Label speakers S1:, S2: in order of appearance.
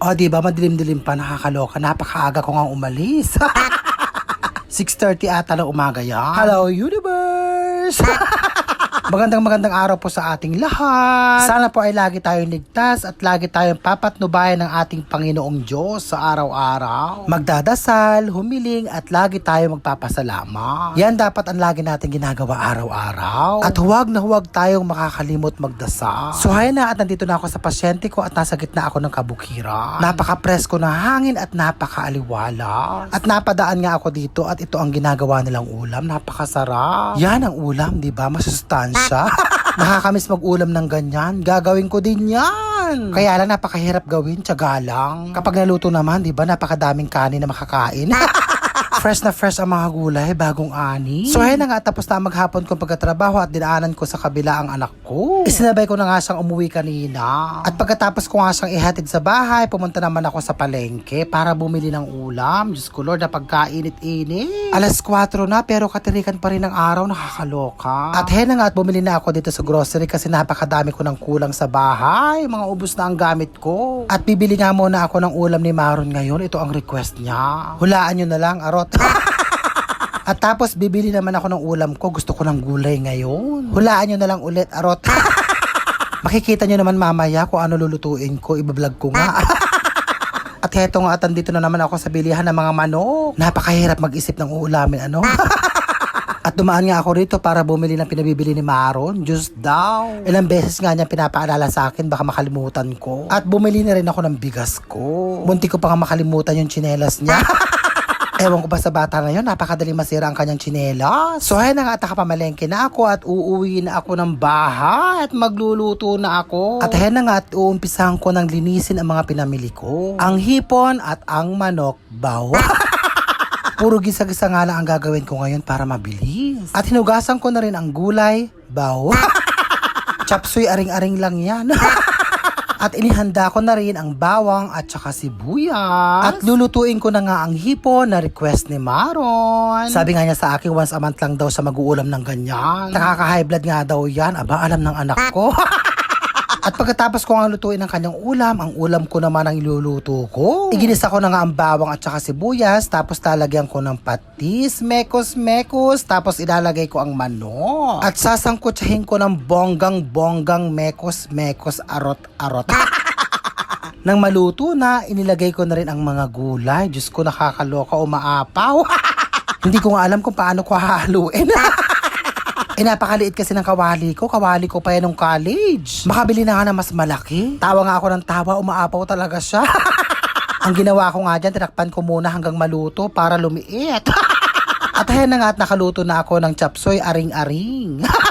S1: O, di ba? Madilim-dilim pa, nakakaloka. Napakaaga ko nga umalis. 6.30 ata ng umaga yan. Hello, universe! Magandang magandang araw po sa ating lahat. Sana po ay lagi tayong ligtas at lagi tayong papatnubayan ng ating Panginoong Diyos sa araw-araw. Magdadasal, humiling at lagi tayong magpapasalamat. Yan dapat ang lagi natin ginagawa araw-araw. At huwag na huwag tayong makakalimot magdasal. So na at nandito na ako sa pasyente ko at nasa gitna ako ng kabukiran. Napaka-presko na hangin at napaka-aliwala. At napadaan nga ako dito at ito ang ginagawa nilang ulam. Napakasarap. Yan ang ulam, di ba? Masustansya. Nakakamiss mag-ulam ng ganyan. Gagawin ko din yan. Kaya lang napakahirap gawin, tiyaga lang. Kapag naluto naman, di ba, napakadaming kanin na makakain. fresh na fresh ang mga gulay, bagong ani. So ayun na nga, tapos na maghapon kong pagkatrabaho at dinaanan ko sa kabila ang anak ko. Isinabay ko na nga siyang umuwi kanina. At pagkatapos ko nga siyang ihatid sa bahay, pumunta naman ako sa palengke para bumili ng ulam. Diyos ko Lord, na pagkainit-init. Alas 4 na, pero katirikan pa rin ng araw, nakakaloka. At hen na nga, at bumili na ako dito sa grocery kasi napakadami ko ng kulang sa bahay. Mga ubos na ang gamit ko. At bibili nga muna ako ng ulam ni Maron ngayon. Ito ang request niya. Hulaan nyo na lang, arot. At tapos bibili naman ako ng ulam ko. Gusto ko ng gulay ngayon. Hulaan nyo na lang ulit, arot. Makikita nyo naman mamaya kung ano lulutuin ko. Ibablog ko nga. At heto nga at andito na naman ako sa bilihan ng mga manok. Napakahirap mag-isip ng uulamin, ano? At dumaan nga ako rito para bumili ng pinabibili ni Maron. Diyos daw. Ilang beses nga niya pinapaalala sa akin, baka makalimutan ko. At bumili na rin ako ng bigas ko. Munti ko pa nga makalimutan yung tsinelas niya. Ewan ko ba sa bata na yun, napakadali masira ang kanyang tsinelas. So na nga, at nakapamalengke na ako at uuwi na ako ng bahay at magluluto na ako. At ayun na nga, at uumpisahan ko ng linisin ang mga pinamili ko. Ang hipon at ang manok bawa. Puro gisa-gisa nga lang ang gagawin ko ngayon para mabilis. At hinugasan ko na rin ang gulay, bawa. Chapsuy aring-aring lang yan. At inihanda ko na rin ang bawang at saka sibuyas. At lulutuin ko na nga ang hipon na request ni Maron. Sabi nga niya sa akin, once a month lang daw sa mag-uulam ng ganyan. Nakaka-high blood nga daw yan. Aba, alam ng anak ko. At pagkatapos ko nga lutuin ang kanyang ulam, ang ulam ko naman ang iluluto ko. Iginisa ko na nga ang bawang at saka sibuyas, tapos talagyan ko ng patis, mekos-mekos, tapos ilalagay ko ang manok. At sasangkutsahin ko ng bonggang-bonggang mekos-mekos arot-arot. Nang maluto na, inilagay ko na rin ang mga gulay. Diyos ko, nakakaloka, umaapaw. Hindi ko nga alam kung paano ko hahaluin. Eh, napakaliit kasi ng kawali ko. Kawali ko pa yan nung college. Makabili na nga na mas malaki. Tawa nga ako ng tawa, umaapaw talaga siya. Ang ginawa ko nga dyan, tinakpan ko muna hanggang maluto para lumiit. at ayan na nga at nakaluto na ako ng chapsoy aring-aring.